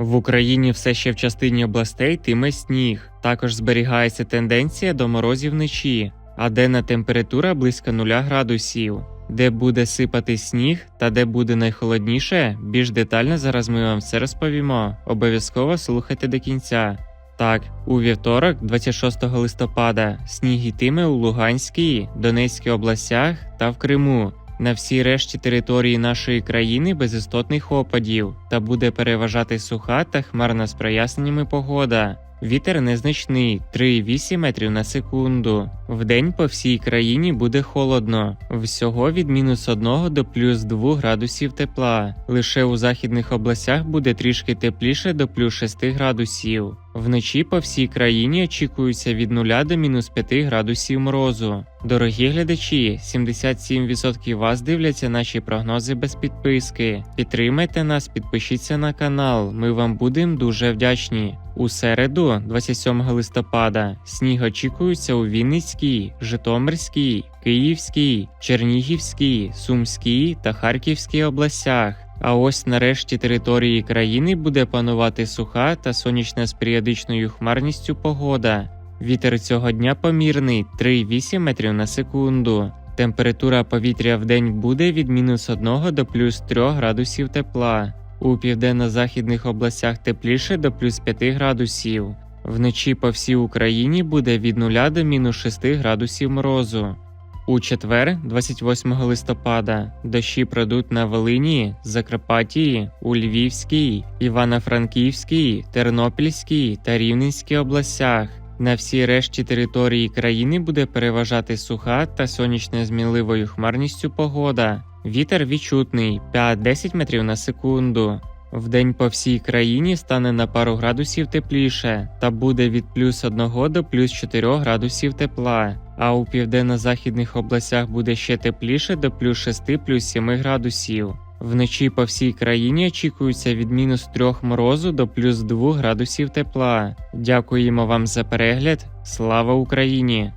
В Україні все ще в частині областей тиме сніг. Також зберігається тенденція до морозів вночі, а денна температура близько 0 градусів. Де буде сипати сніг та де буде найхолодніше, більш детально зараз ми вам все розповімо. Обов'язково слухайте до кінця. Так, у вівторок, 26 листопада, сніг йтиме у Луганській, Донецькій областях та в Криму. На всій решті території нашої країни без істотних опадів та буде переважати суха та хмарна з проясненнями погода. Вітер незначний 3,8 метрів на секунду. Вдень по всій країні буде холодно, всього від мінус 1 до плюс 2 градусів тепла. Лише у західних областях буде трішки тепліше до плюс 6 градусів. Вночі по всій країні очікується від 0 до мінус 5 градусів морозу. Дорогі глядачі, 77% вас дивляться наші прогнози без підписки. Підтримайте нас, підпишіться на канал. Ми вам будемо дуже вдячні. У середу, 27 листопада, сніг очікується у Вінницькій, Житомирській, Київській, Чернігівській, Сумській та Харківській областях. А ось нарешті території країни буде панувати суха та сонячна з періодичною хмарністю погода. Вітер цього дня помірний 3,8 метрів на секунду. Температура повітря в день буде від мінус 1 до плюс 3 градусів тепла. У південно-західних областях тепліше до плюс 5 градусів. Вночі по всій Україні буде від 0 до мінус 6 градусів морозу. У четвер, 28 листопада, дощі пройдуть на Волині, Закарпаттії, у Львівській, Івано-Франківській, Тернопільській та Рівненській областях. На всій решті території країни буде переважати суха та сонячна з мінливою хмарністю погода. Вітер відчутний 5-10 метрів на секунду. Вдень по всій країні стане на пару градусів тепліше та буде від плюс 1 до плюс 4 градусів тепла. А у південно-західних областях буде ще тепліше до плюс 6 плюс 7 градусів. Вночі по всій країні очікується від мінус 3 морозу до плюс 2 градусів тепла. Дякуємо вам за перегляд. Слава Україні!